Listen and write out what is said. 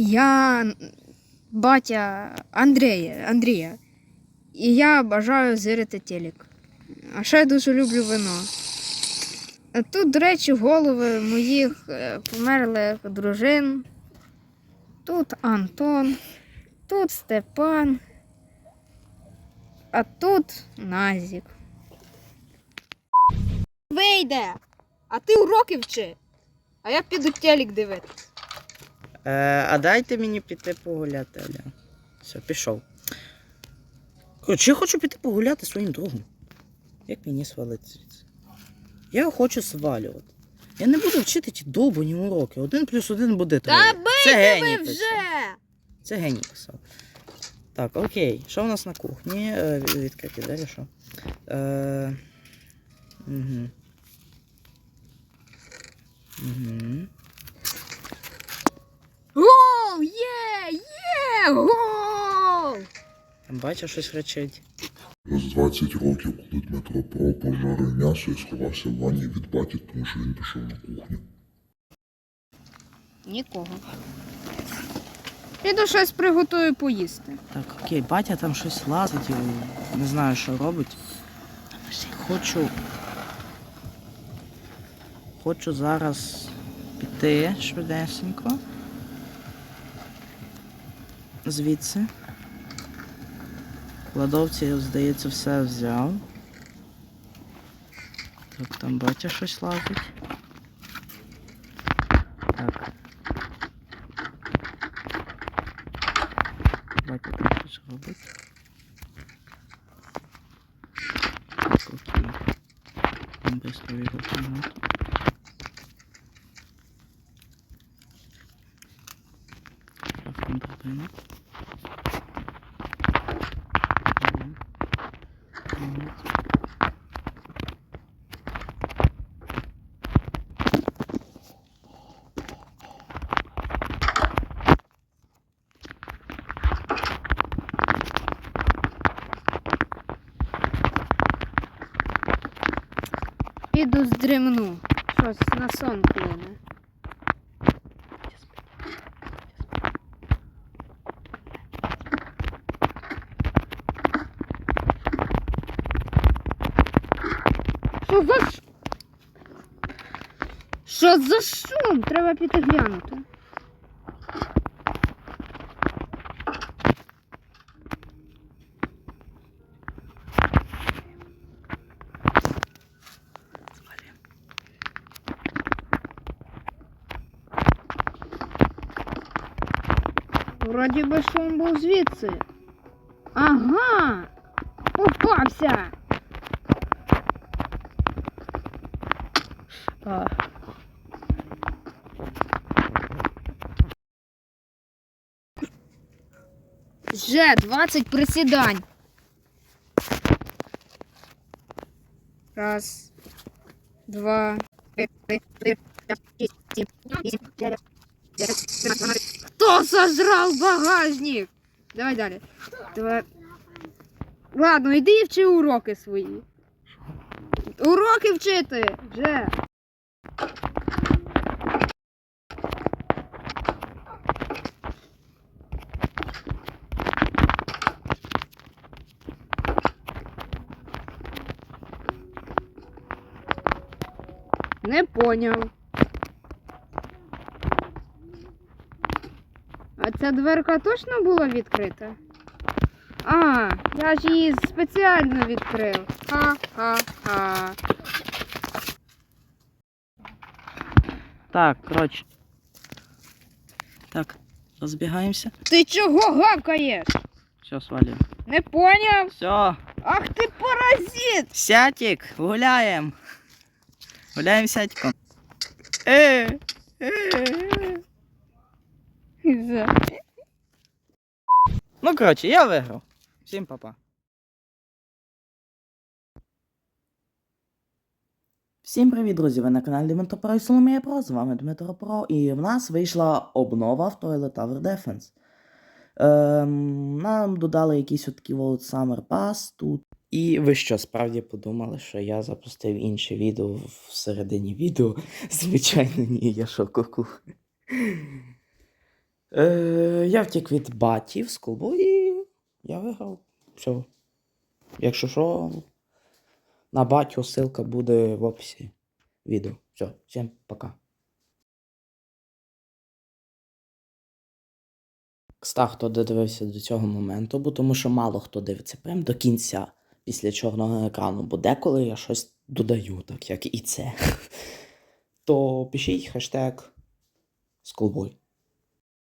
Я батя Андрія, Андрія. І я бажаю зирити телек. А ще я дуже люблю вино. Тут, до речі, голови моїх е, померлих дружин. Тут Антон, тут Степан, а тут Назік. Вийде! А ти уроки вчи. А я піду телек дивитися. Е, а дайте мені піти погуляти, Аля. Все, пішов. Коротше, я хочу піти погуляти своїм другом. Як мені свалити звідси? Я хочу свалювати. Я не буду вчити ті довбані уроки. Один плюс один буде три. Та Це Ви геній писав. вже! Це геній писав. Так, окей. Що у нас на кухні? Е, від- Відкриті двері, що? Е, угу. Угу. Гол! Там бачиш, щось кричить. З 20 років, коли Дмитро Про пожарив м'ясо і сховався в ванні від баті, тому що він пішов на кухню. Нікого. Піду щось приготую поїсти. Так, окей, батя там щось лазить, і не знаю, що робить. Хочу. Хочу зараз піти швидесенько. Звідси. В кладовці, здається, все взяв. Так, там батя щось лазить. Так. Батя там щось робить. Так, окей. Там быстро в його кімнату. Иду сдремну, Угу. Піду на сон клону. Що за ш... Що за шум? Треба піти глянути. Вроді би шум був звідси. Ага. Попався. А. Вже 20 присідань. Раз, два, три. Хто сожрав багажник? Давай далі. Давай. Ладно, йди і вчи уроки свої. Уроки вчити! Вже. Не поняв. А ця дверка точно була відкрита? А, я ж її спеціально відкрив. Ха-ха-ха. Так, коротше. Так, розбігаємося. Ти чого гавкаєш? Все, свалюємо. Не поняв? Все, Ах ти паразит! Сятик, гуляємо. Гуляємо з сятиком. Е, е, е. Ну, коротше, я виграв. Всім па-па. Всім привіт, друзі! Ви на каналі Дмитро Про і Соломія Про. З вами Дмитро Про. І в нас вийшла обнова в Toilet Tower Defense. Ем, нам додали якийсь от такий от Summer Pass тут. І ви що, справді подумали, що я запустив інше відео всередині відео? Звичайно, ні, я що. Е, я втік від батів з клубу і я виграв. Все. Якщо що, на батю ссылка буде в описі відео. Все, всім пока. Кста, хто додивився до цього моменту, бо тому що мало хто дивиться прям до кінця після чорного екрану, бо деколи я щось додаю, так як і це. То пишіть хештег Schoolboy.